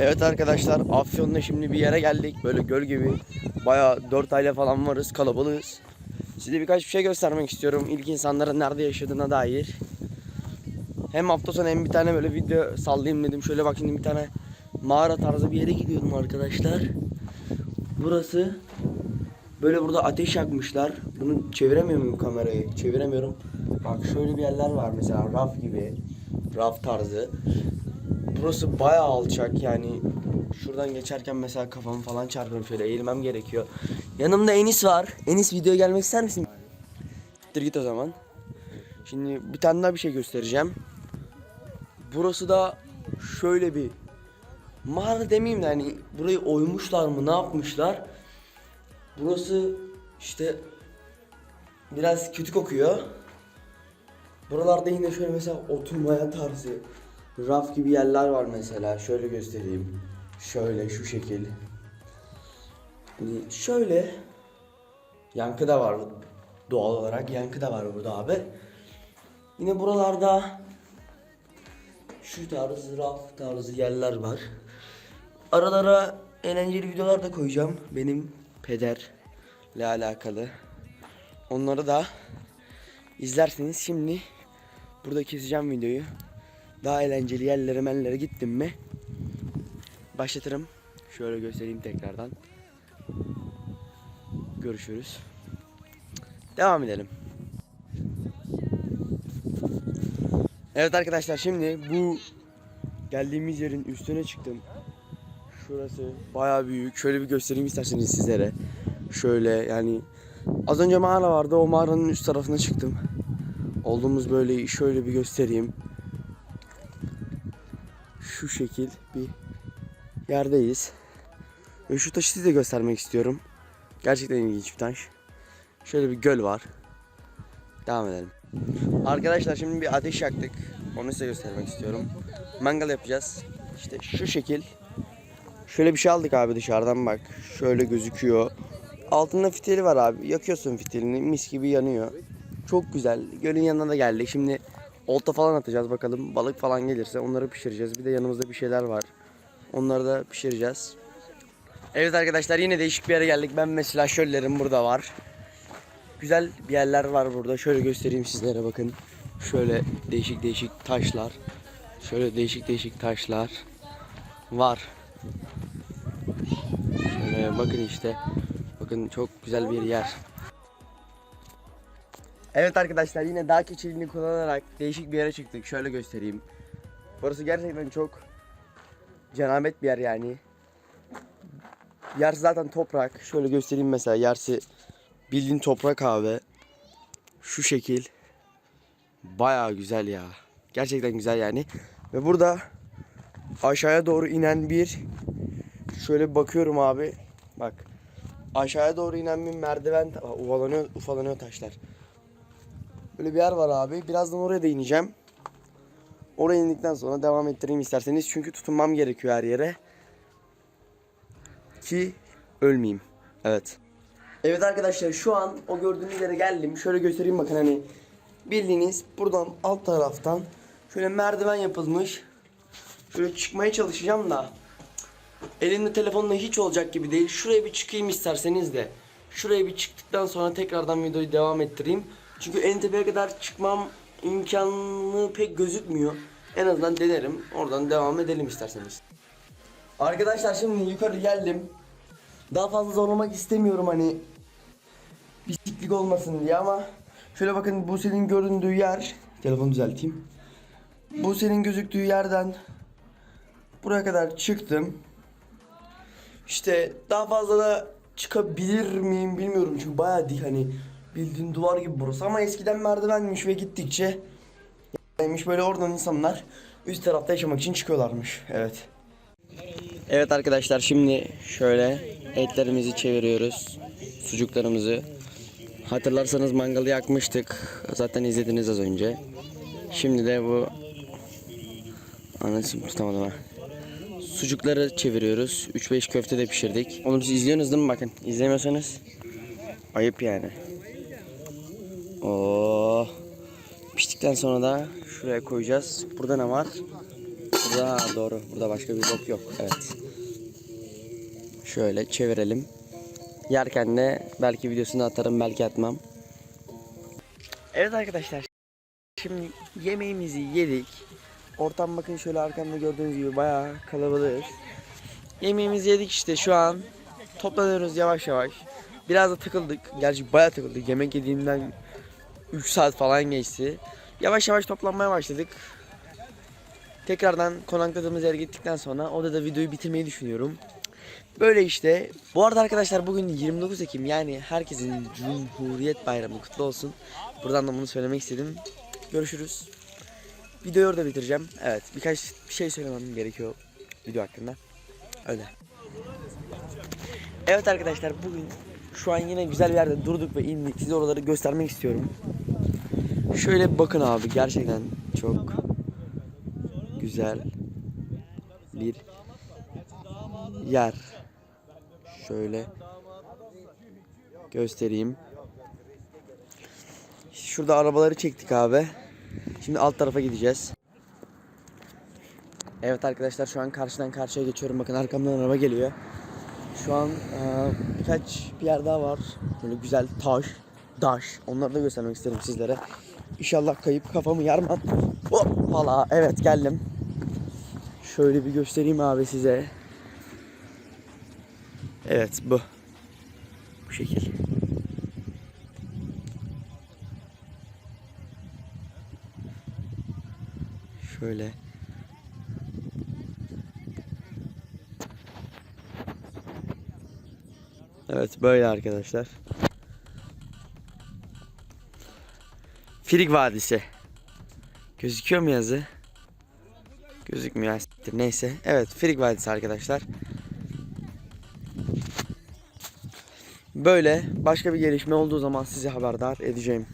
Evet arkadaşlar Afyon'da şimdi bir yere geldik. Böyle göl gibi. Baya 4 aile falan varız. Kalabalığız. Size birkaç bir şey göstermek istiyorum. İlk insanların nerede yaşadığına dair. Hem hafta sonu hem bir tane böyle video sallayayım dedim. Şöyle bak şimdi bir tane mağara tarzı bir yere gidiyordum arkadaşlar. Burası böyle burada ateş yakmışlar. Bunu çeviremiyor muyum kamerayı? Çeviremiyorum. Bak şöyle bir yerler var mesela raf gibi. Raf tarzı. Burası bayağı alçak yani. Şuradan geçerken mesela kafamı falan çarpıyorum şöyle eğilmem gerekiyor. Yanımda Enis var. Enis videoya gelmek ister misin? Dur git o zaman. Şimdi bir tane daha bir şey göstereceğim. Burası da şöyle bir mağara demeyeyim de hani burayı oymuşlar mı ne yapmışlar. Burası işte biraz kötü kokuyor. Buralarda yine şöyle mesela oturmaya tarzı raf gibi yerler var mesela. Şöyle göstereyim. Şöyle şu şekil. Hani şöyle yankı da var doğal olarak yankı da var burada abi. Yine buralarda şu tarz raf tarzı yerler var. Aralara eğlenceli videolar da koyacağım. Benim pederle alakalı. Onları da izlerseniz şimdi burada keseceğim videoyu. Daha eğlenceli yerlere menlere gittim mi başlatırım. Şöyle göstereyim tekrardan. Görüşürüz. Devam edelim. Evet arkadaşlar şimdi bu geldiğimiz yerin üstüne çıktım. Şurası bayağı büyük. Şöyle bir göstereyim isterseniz sizlere. Şöyle yani az önce mağara vardı. O mağaranın üst tarafına çıktım. Olduğumuz böyle şöyle bir göstereyim. Şu şekil bir yerdeyiz. Ve şu taşı size göstermek istiyorum. Gerçekten ilginç bir taş. Şöyle bir göl var. Devam edelim. Arkadaşlar şimdi bir ateş yaktık. Onu size göstermek istiyorum. Mangal yapacağız. İşte şu şekil. Şöyle bir şey aldık abi dışarıdan bak. Şöyle gözüküyor. Altında fitili var abi. Yakıyorsun fitilini mis gibi yanıyor. Çok güzel. Gölün yanına da geldik. Şimdi olta falan atacağız bakalım. Balık falan gelirse onları pişireceğiz. Bir de yanımızda bir şeyler var. Onları da pişireceğiz. Evet arkadaşlar yine değişik bir yere geldik. Ben mesela şöllerim burada var. Güzel bir yerler var burada. Şöyle göstereyim sizlere bakın. Şöyle değişik değişik taşlar. Şöyle değişik değişik taşlar var. Şöyle bakın işte. Bakın çok güzel bir yer. Evet arkadaşlar yine dağ keçiliğini kullanarak değişik bir yere çıktık. Şöyle göstereyim. Burası gerçekten çok cenabet bir yer yani. Yer zaten toprak. Şöyle göstereyim mesela yersi bildiğin toprak abi. Şu şekil. Bayağı güzel ya. Gerçekten güzel yani. Ve burada aşağıya doğru inen bir şöyle bakıyorum abi. Bak. Aşağıya doğru inen bir merdiven ufalanıyor, ufalanıyor taşlar. Böyle bir yer var abi. Birazdan oraya da ineceğim. Oraya indikten sonra devam ettireyim isterseniz. Çünkü tutunmam gerekiyor her yere. Ki ölmeyeyim. Evet. Evet arkadaşlar şu an o gördüğünüz yere geldim. Şöyle göstereyim bakın hani bildiğiniz buradan alt taraftan şöyle merdiven yapılmış. Şöyle çıkmaya çalışacağım da elimde telefonla hiç olacak gibi değil. Şuraya bir çıkayım isterseniz de. Şuraya bir çıktıktan sonra tekrardan videoyu devam ettireyim. Çünkü en tepeye kadar çıkmam imkanı pek gözükmüyor. En azından denerim. Oradan devam edelim isterseniz. Arkadaşlar şimdi yukarı geldim. Daha fazla zorlamak istemiyorum hani bisiklik olmasın diye ama şöyle bakın bu senin göründüğü yer telefonu düzelteyim. Bu senin gözüktüğü yerden buraya kadar çıktım. İşte daha fazla da çıkabilir miyim bilmiyorum çünkü bayağı dik hani bildiğin duvar gibi burası ama eskiden merdivenmiş ve gittikçe Neymiş böyle oradan insanlar üst tarafta yaşamak için çıkıyorlarmış. Evet. Evet arkadaşlar şimdi şöyle etlerimizi çeviriyoruz. Sucuklarımızı. Hatırlarsanız mangalı yakmıştık. Zaten izlediniz az önce. Şimdi de bu anasını tutamadım ha. Sucukları çeviriyoruz. 3-5 köfte de pişirdik. Oğlum siz izliyorsunuz değil mi bakın. İzlemiyorsanız ayıp yani. Oo. Piştikten sonra da şuraya koyacağız. Burada ne var? Burada doğru. Burada başka bir bok yok. Evet. Şöyle çevirelim. Yerken de belki videosunu atarım belki atmam. Evet arkadaşlar. Şimdi yemeğimizi yedik. Ortam bakın şöyle arkamda gördüğünüz gibi bayağı kalabalığız. Yemeğimizi yedik işte şu an toplanıyoruz yavaş yavaş. Biraz da takıldık. Gerçi bayağı takıldık. Yemek yediğimden 3 saat falan geçti. Yavaş yavaş toplanmaya başladık. Tekrardan konakladığımız yere gittikten sonra odada videoyu bitirmeyi düşünüyorum. Böyle işte. Bu arada arkadaşlar bugün 29 Ekim yani herkesin Cumhuriyet Bayramı kutlu olsun. Buradan da bunu söylemek istedim. Görüşürüz. Videoyu orada bitireceğim. Evet birkaç bir şey söylemem gerekiyor video hakkında. Öyle. Evet arkadaşlar bugün şu an yine güzel bir yerde durduk ve indik. Size oraları göstermek istiyorum. Şöyle bir bakın abi gerçekten çok güzel bir yer. Şöyle göstereyim. Şurada arabaları çektik abi. Şimdi alt tarafa gideceğiz. Evet arkadaşlar şu an karşıdan karşıya geçiyorum. Bakın arkamdan araba geliyor. Şu an eee, birkaç bir yer daha var. Böyle güzel taş, daş. Onları da göstermek isterim sizlere. İnşallah kayıp kafamı yarmam. Hoppala. Evet geldim. Şöyle bir göstereyim abi size. Evet bu. Bu şekil. Şöyle. Evet böyle arkadaşlar. Firik Vadisi. Gözüküyor mu yazı? Gözükmüyor. siktir. Neyse. Evet Firik Vadisi arkadaşlar. Böyle başka bir gelişme olduğu zaman sizi haberdar edeceğim.